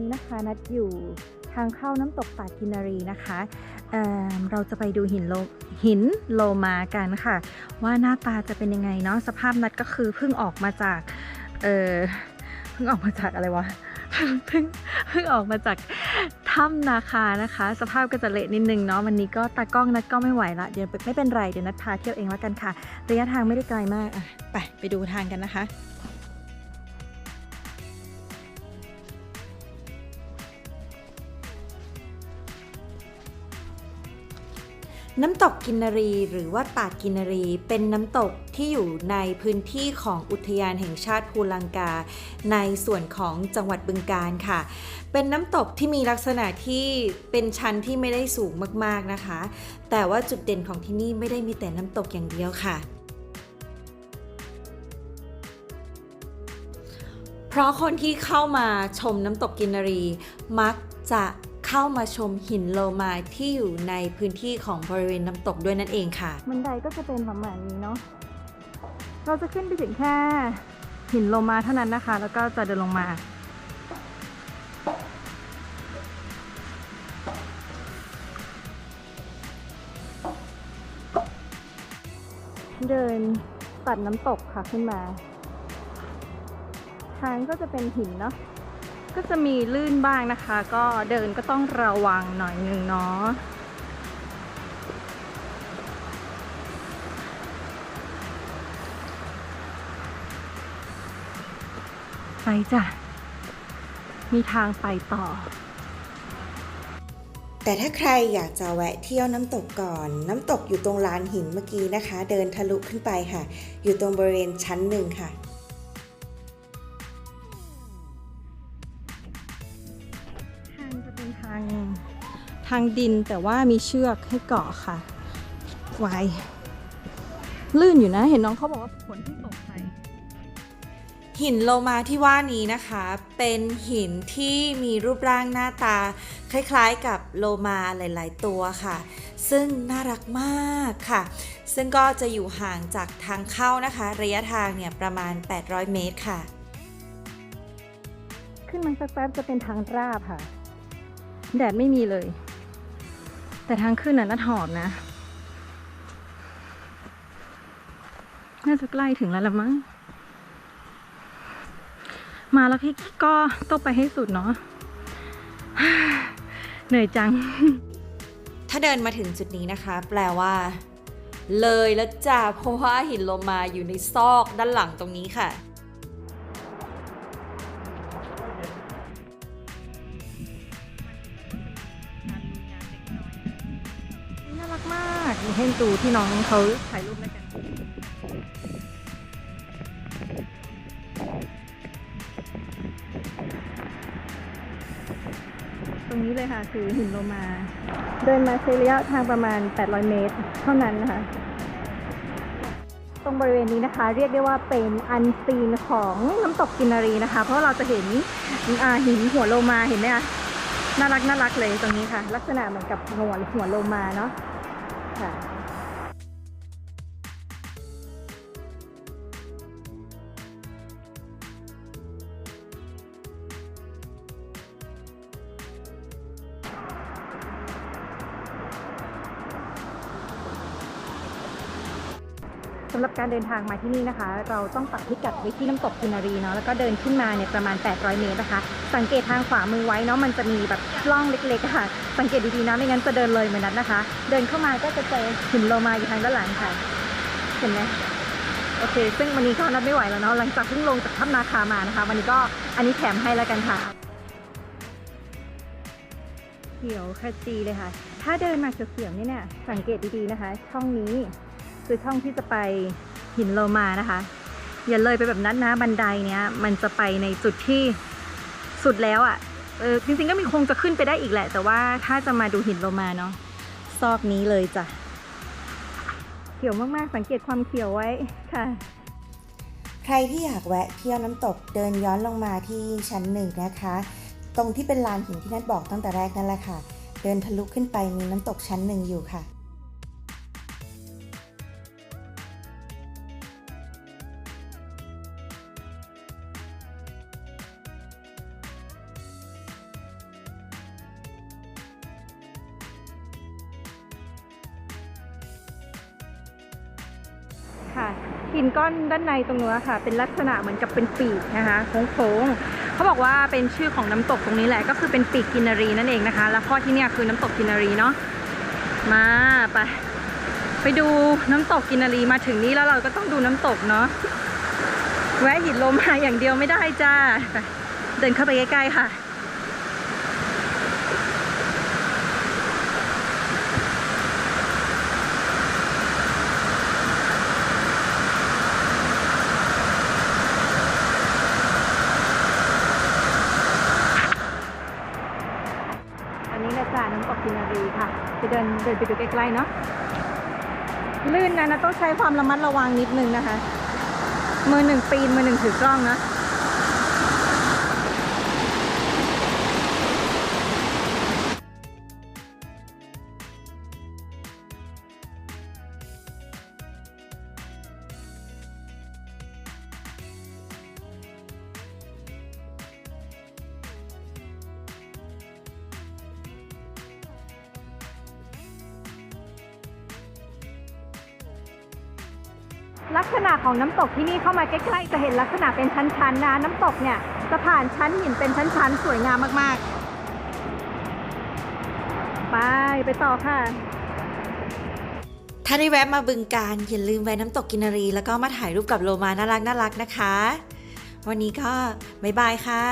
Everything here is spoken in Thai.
นี้นะคะ นัดอยู่ทางเข้าน้ำตกตากินรีนะคะเเราจะไปดูหินโลหินโลมากันค่ะ ว่าหน้าตาจะเป็นยังไงเนาะสภาพนัดก็คือเพิ่งออกมาจากเออเพิ่งออกมาจากอะไรวะเพิ่งเพิ่งออกมาจากถ้ำนาคานะคะ สภาพก็จะเละนิดนึงเนาะวันนี้ก็ตากล้องนัดก็ไม่ไหวละเดี๋ยวไม่เป็นไรเดี๋ยวนัดพาเที่ยวเองแล้วกันค่ะ ระยะทางไม่ได้ไกลมากอะไปไปดูทางกันนะคะ น้ำตกกินนรี หรือว่าตาดกินนรี เป็นน้ำตกที่อยู่ในพื้นที่ของอุทยานแห่งชาติภูลังกา ในส่วนของจังหวัดบึงกาฬค่ะ เป็นน้ำตกที่มีลักษณะที่เป็นชั้นที่ไม่ได้สูงมากๆนะคะ แต่ว่าจุดเด่นของที่นี่ไม่ได้มีแต่น้ำตกอย่างเดียวค่ะเพราะคนที่เข้ามาชมน้ำตกกินนรี มักจะ เข้ามาชมหินโลมาที่อยู่ในพื้นที่ของบริเวณน้ำตกด้วยนั่นเองค่ะ บันไดก็จะเป็นประมาณนี้เนาะ เราจะขึ้นไปถึงแค่หินโลมาเท่านั้นนะคะ แล้วก็จะเดินลงมา เดินตัดน้ำตกค่ะขึ้นมา ทางก็จะเป็นหินเนาะ ก็จะมีลื่นบ้างนะคะ ก็เดินก็ต้องระวังหน่อยนึงเนาะไปจ้ะ มีทางไปต่อ แต่ถ้าใครอยากจะแวะเที่ยวน้ำตกก่อน น้ำตกอยู่ตรงลานหินเมื่อกี้นะคะ เดินทะลุขึ้นไปค่ะ อยู่ตรงบริเวณชั้นหนึ่งค่ะางจะเป็นทางทางดินแต่ว่ามีเชือกให้เกาะค่ะ ไว้ลื่นอยู่นะ เห็นน้องเขาบอกว่าฝนเพิ่งตกไป หินโลมาที่ว่านี้นะคะ เป็นหินที่มีรูปร่างหน้าตา คล้ายๆกับโลมาหลายๆตัวค่ะ ซึ่งน่ารักมากค่ะ ซึ่งก็จะอยู่ห่างจากทางเข้านะคะ ระยะทางเนี่ยประมาณ 800 เมตรค่ะ ขึ้นมาสักแป๊บจะเป็นทางราบค่ะ แดดไม่มีเลย แต่ทางขึ้นน่ะน่าหอบนะ น่าจะใกล้ถึงแล้วละมั้ง มาแล้วพี่ก็ต้องไปให้สุดเนาะ เหนื่อยจัง ถ้าเดินมาถึงจุดนี้นะคะ แปลว่า เลยแล้วจ้าเพราะว่าหินโลมาอยู่ในซอกด้านหลังตรงนี้ค่ะ ให้ดูที่น้องเขาถ่ายรูปแล้วยกันตรงนี้เลยค่ะคือหินโลมา เดินมาใช้ระยะทางประมาณ 800 เมตร เท่านั้นนะคะ ตรงบริเวณนี้นะคะ เรียกได้ว่าเป็นอันซีนของน้ำตกกินนารีนะคะ เพราะเราจะเห็นหินหัวโลมาเห็นไหมคะน่ารักน่ารักเลยตรงนี้ค่ะ ลักษณะเหมือนกับหัวหัวโลมาเนาะ ค่ำหรับการเดินทางมาที่นี่นะคะ เราต้องปักพิกัดไว้ที่น้ำตกกินารีเนาะแล้วก็เดินขึ้นมาเนี่ยประมาณ 800 เมตรนะคะ สังเกตทางขวามือไว้เนาะมันจะมีแบบร่องเล็กๆค่ะ สังเกตดีๆนะไม่งั้นจะเดินเลยเหมือนนั้นนะคะ เดินเข้ามาก็จะเจอหินโลมาอยู่ทางด้านหลังค่ะ เห็นไหมโอเค ซึ่งวันนี้ก็นัดไม่ไหวแล้วเนาะหลังจากเพิ่งลงจากถ้ำนาคามานะคะ วันนี้ก็อันนี้แถมให้แล้วกันค่ะเขียวขจีเลยค่ะ ถ้าเดินมาเสียวๆนี่เนี่ยสังเกตดีๆนะคะ ช่องนี้ คือช่องที่จะไปหินโลมานะคะ อย่าเลยไปแบบนั้นนะบันไดเนี้ยมันจะไปในจุดที่สุดแล้วอะ่ะเออจริงๆก็มีคงจะขึ้นไปได้อีกแหละ แต่ว่าถ้าจะมาดูหินโลมาเนาะซอกนี้เลยจ้ะเขียวมากๆ สังเกตความเขียวไว้ค่ะ ใครที่อยากแวะเที่ยวน้ำตกเดินย้อนลงมาที่ชั้นหนึ่งนะคะ ตรงที่เป็นลานหินที่นัดบอกตั้งแต่แรกนั่นแหละค่ะ เดินทะลุขึ้นไปมีน้ำตกชั้นหนึ่งอยู่ค่ะ หินก้อนด้านในตรงนู้นค่ะ เป็นลักษณะเหมือนกับเป็นปีกนะคะโค้งๆเขาบอกว่าเป็นชื่อของน้ำตกตรงนี้แหละก็คือเป็นปีกกินารีนั่นเองนะคะ แล้วข้อที่เนี่ยคือน้ำตกกินารีเนาะมาไปไปดูน้ำตกกินารีมาถึงนี้แล้วเราก็ต้องดูน้ำตกเนาะแวะหินลมมาอย่างเดียวไม่ได้จ้าเดินเข้าไปใกล้ๆค่ะ นนี้แหละจ้าน้ำตกกินนารีค่ะ ไปเดินเดินไปดูใกล้ๆเนาะลื่นนะนะต้องใช้ความระมัดระวังนิดนึงนะคะ มือหนึ่งปีนมือหนึ่งถือกล้องนะ ลักษณะของน้ำตกที่นี่เข้ามาใกล้ๆจะเห็นลักษณะเป็นชั้นๆนะ น้ำตกเนี่ยจะผ่านชั้นหินเป็นชั้นๆสวยงามมากๆ ไปไปต่อค่ะถ้าได้แวะมาบึงการอย่าลืมแวะน้ำตกกินารี แล้วก็มาถ่ายรูปกับโลมาน่ารักน่ารักนะคะ วันนี้ก็บ๊ายบายค่ะ